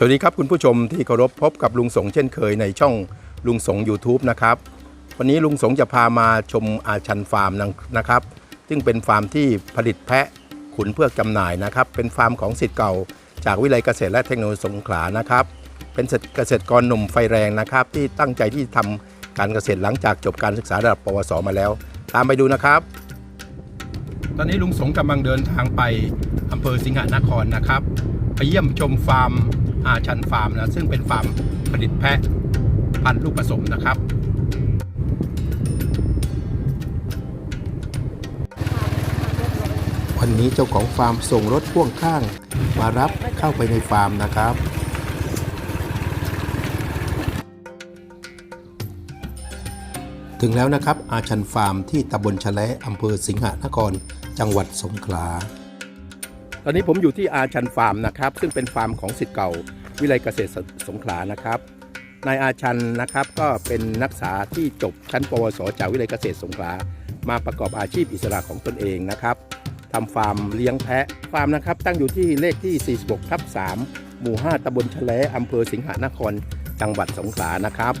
สวัสดีครับคุณผู้ชมที่เคารพพบกับลุงสงเช่นเคยในช่องลุงสง YouTube นะครับ วันนี้ลุงสงจะพามาชมอาชันฟาร์มนะครับ ซึ่งเป็นฟาร์มที่ผลิตแพะขุนเพื่อจำหน่ายนะครับ เป็นฟาร์มของสิทธิ์เก่า จากวิทยาลัยเกษตรและเทคโนโลยีสงขลานะครับ เป็นเกษตรกรหนุ่มไฟแรงนะครับ ที่ตั้งใจที่ทำการเกษตรหลังจากจบการศึกษาระดับปวสมาแล้ว ตามไปดูนะครับ ตอนนี้ลุงสงกำลังเดินทางไปอำเภอสิงหนครนะครับไปเยี่ยมชมฟาร์ม อาชันฟาร์มนะซึ่งเป็นฟาร์มผลิตแพะพันธุ์ลูกผสมนะครับวันนี้เจ้าของฟาร์มส่งรถพ่วงข้าง มารับเข้าไปในฟาร์มนะครับ ถึงแล้วนะครับอาชันฟาร์มที่ตำบลชะแลอำเภอสิงหนคร จังหวัดสงขลา อนนี้ผมอยู่ที่อาชันฟาร์มนะครับ ซึ่งเป็นฟาร์มของสิทธิ์เก่า วิไลยเกษตรสงขลานะครับนายอาชันนะครับก็เป็นนักศึกษาที่จบชั้นปวส จากวิไลยเกษตรสงขลามาประกอบอาชีพอิสระของตนเองนะครับทำฟาร์มเลี้ยงแพะฟาร์มนะครับ ตั้งอยู่ที่เลขที่ 46ทับ3หมู่ 5ตำบลชะแลอำเภอสิงหนคร จังหวัดสงขลานะครับ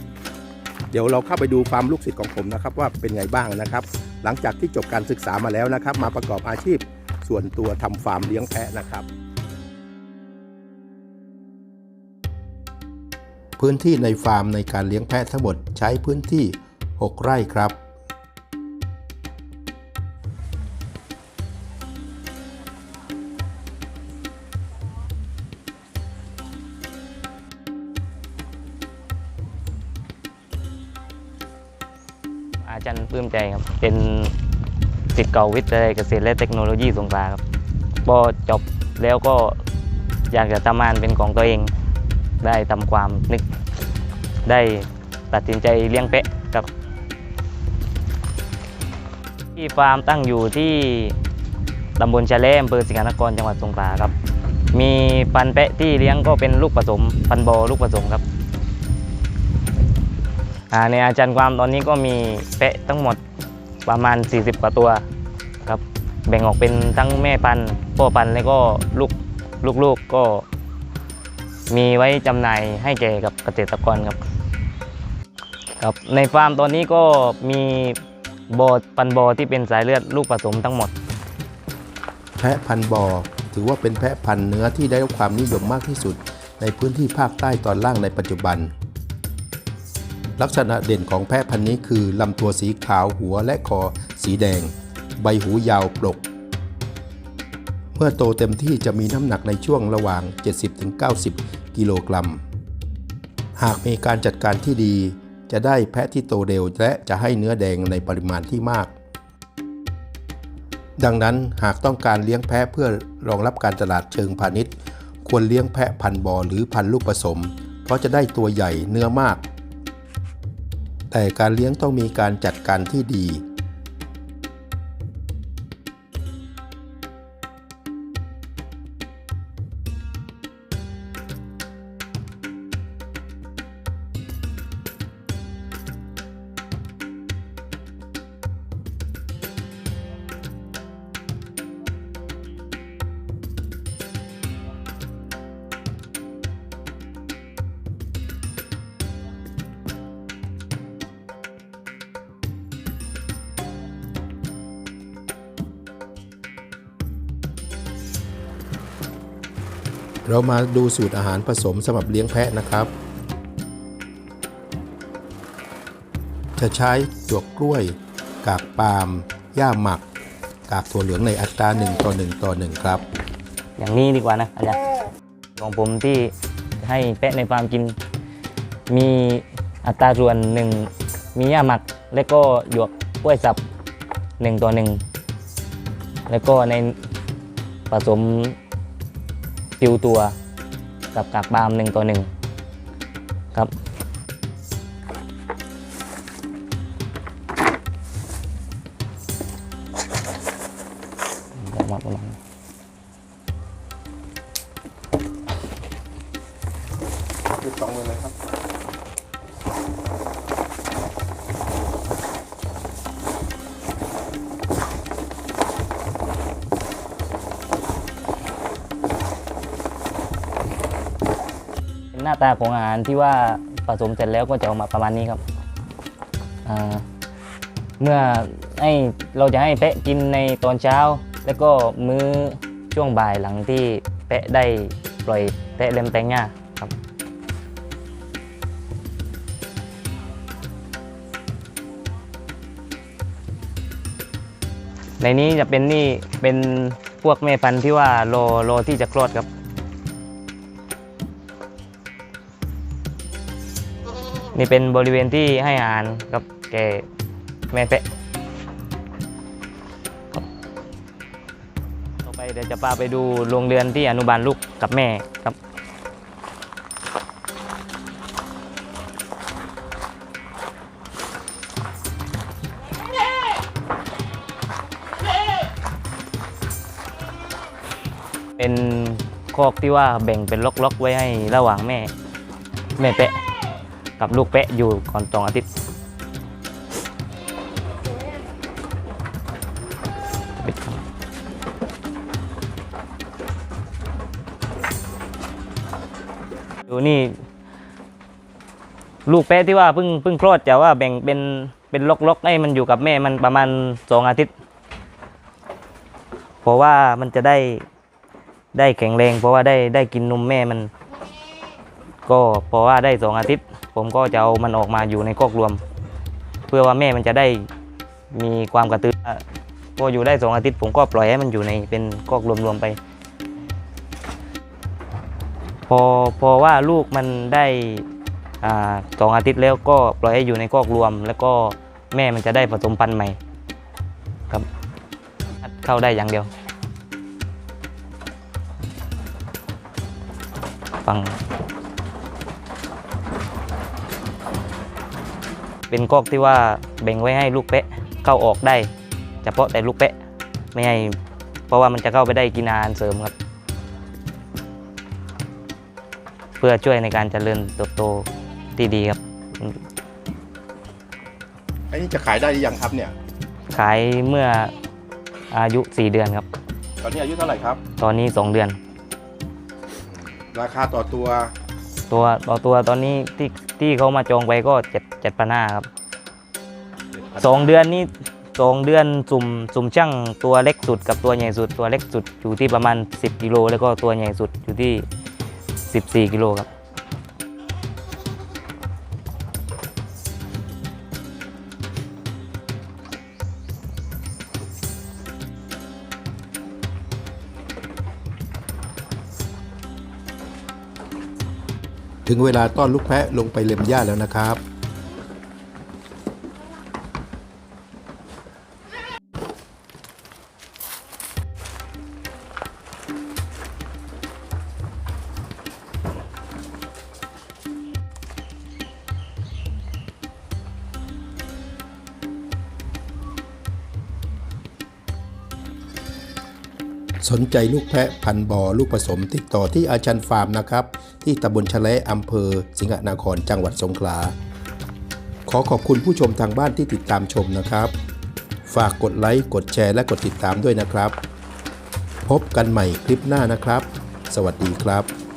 เดี๋ยวเราเข้าไปดูฟาร์มลูกศิษย์ของผมนะครับว่าเป็นไงบ้างนะครับ หลังจากที่จบการศึกษามาแล้วนะครับ มาประกอบอาชีพ ส่วนตัวทำฟาร์มเลี้ยงแพะนะครับ พื้นที่ในฟาร์มในการเลี้ยงแพะทั้งหมดใช้พื้นที่ 6 ไร่ครับอาจารย์ปลื้มใจครับ เป็น ศิษย์เก่าวิทยาลัยเกษตรและเทคโนโลยีสงขลาครับพอจบแล้วก็อยากจะทำงานเป็นของตัวเอง ได้ทำความนึก ได้ตัดสินใจเลี้ยงแพะครับ ที่ฟาร์มตั้งอยู่ที่ตำบลชะแลมอำเภอสิงหนครจังหวัดสงขลาครับ มีพันธุ์แพะที่เลี้ยงก็เป็นลูกผสม พันบอลูกผสมครับในอาจารย์ความตอนนี้ก็มีเปะทั้งหมด ประมาณ 40 กว่าตัวครับแบ่งออกเป็นทั้งแม่พันธุ์พ่อพันธุ์แล้วก็ลูกลูกๆก็มีไว้จำหน่ายให้แก่กับเกษตรกรครับครับ ในฟาร์มตอนนี้ก็มีโบอพันธุ์บอที่เป็นสายเลือดลูกผสมทั้งหมด แพะพันธุ์บอถือว่าเป็นแพะพันธุ์เนื้อที่ได้รับความนิยมมากที่สุด ในพื้นที่ภาคใต้ตอนล่างในปัจจุบัน ลักษณะเด่นของแพะพันธุ์นี้คือลำตัวสีขาวหัวและคอสีแดง ใบหูยาวปลก เมื่อโตเต็มที่จะมีน้ำหนักในช่วงระหว่าง 70-90 กิโลกรัม หากมีการจัดการที่ดี จะได้แพะที่โตเร็วและจะให้เนื้อแดงในปริมาณที่มาก ดังนั้นหากต้องการเลี้ยงแพะเพื่อรองรับการตลาดเชิงพาณิชย์ ควรเลี้ยงแพะพันธุ์บอหรือพันธุ์ลูกผสม เพราะจะได้ตัวใหญ่เนื้อมาก แต่การเลี้ยงต้องมีการจัดการที่ดี เรามาดูสูตรอาหารผสมสำหรับเลี้ยงแพะนะครับ จะใช้จวกกล้วย กากปาล์มหญ้าหมัก กากถั่วเหลืองในอัตรา 1 ต่อ 1 ต่อ 1 ครับ อย่างนี้ดีกว่านะอาจารย์ของผมที่ให้แพะในฟาร์มกิน มีอัตราส่วนหนึ่งมีหญ้าหมัก และก็หยวกกล้วยสับหนึ่งต่อหนึ่งแล้วก็ในผสม ติวตัวกับกากบามหนึ่งต่อหนึ่งครับประมาณประมาณสองมือเลยครับ น้าตาของอาหารที่ว่าผสมเสร็จแล้วก็จะออกมาประมาณนี้ครับเมื่อให้เราจะให้แพะกินในตอนเช้า แล้วก็มื้อช่วงบ่ายหลังที่แพะได้ปล่อยแพะเล็มแตงหญ้าครับในนี้จะเป็นนี่เป็นพวกแม่พันธุ์ที่ว่าโลโลที่จะคลอดครับ นี่เป็นบริเวณที่ให้อาหารกับแกแม่แพะต่อไปเดี๋ยวจะพาไปดูโรงเรือนที่อนุบาลลูกกับแม่ครับเป็นคอกที่ว่าแบ่งเป็นล็อกๆไว้ให้ระหว่างแม่ แม่แปะ กับลูกแปะอยู่ก่อนสองอาทิตย์ปิดครับดูนี่ลูกแปะที่ว่าเพิ่งเพิ่งคลอดจะว่าแบ่งเป็นเป็นล็อกๆให้มันอยู่กับแม่มันประมาณสองอาทิตย์ เพราะว่ามันจะได้ได้แข็งแรง เพราะว่าได้ได้กินนมแม่มัน ก็เพราะว่าได้สองอาทิตย์ ผมก็จะเอามันออกมาอยู่ในคอกรวม เพื่อว่าแม่มันจะได้มีความกระตือรือร้นพออยู่ได้สองอาทิตย์ผมก็ปล่อยให้มันอยู่ในเป็นคอกรวมๆไป พอพอว่าลูกมันได้สองอาทิตย์แล้วก็ปล่อยให้อยู่ในคอกรวม แล้วก็แม่มันจะได้ผสมพันธุ์ใหม่ครับเข้าได้อย่างเดียวฟัง เป็นกอกที่ว่าแบ่งไว้ให้ลูกเปะเข้าออกได้ เฉพาะแต่ลูกเปะไม่ให้เพราะว่ามันจะเข้าไปได้กินอาหารเสริมครับ เพื่อช่วยในการเจริญเติบโตที่ดีครับอันนี้จะขายได้หรือยังครับเนี่ย ขายเมื่ออายุ 4 เดือนครับ ตอนนี้อายุเท่าไหร่ครับ ตอนนี้ 2 เดือน ราคาต่อตัว ตัวต่อตัวตอนนี้ที่ที่เขามาจองไปก็เจ็ดเจ็ดพันห้าครับสองเดือนนี้สองเดือนสุ่มสุ่มช่างตัวเล็กสุดกับตัวใหญ่สุด ตัวเล็กสุดอยู่ที่ประมาณ 10กิโลแล้วก็ตัวใหญ่สุดอยู่ที่ 14กิโลครับ ถึงเวลาต้อนลูกแพะลงไปเล็มหญ้าแล้วนะครับ สนใจลูกแพะพันธุ์บอลูกผสมติดต่อที่อาชันฟาร์มนะครับ ที่ตำบลชะและอำเภอ สิงหนครจังหวัดสงขลา ขอขอบคุณผู้ชมทางบ้านที่ติดตามชมนะครับ ฝากกดไลค์กดแชร์และกดติดตามด้วยนะครับ พบกันใหม่คลิปหน้านะครับ สวัสดีครับ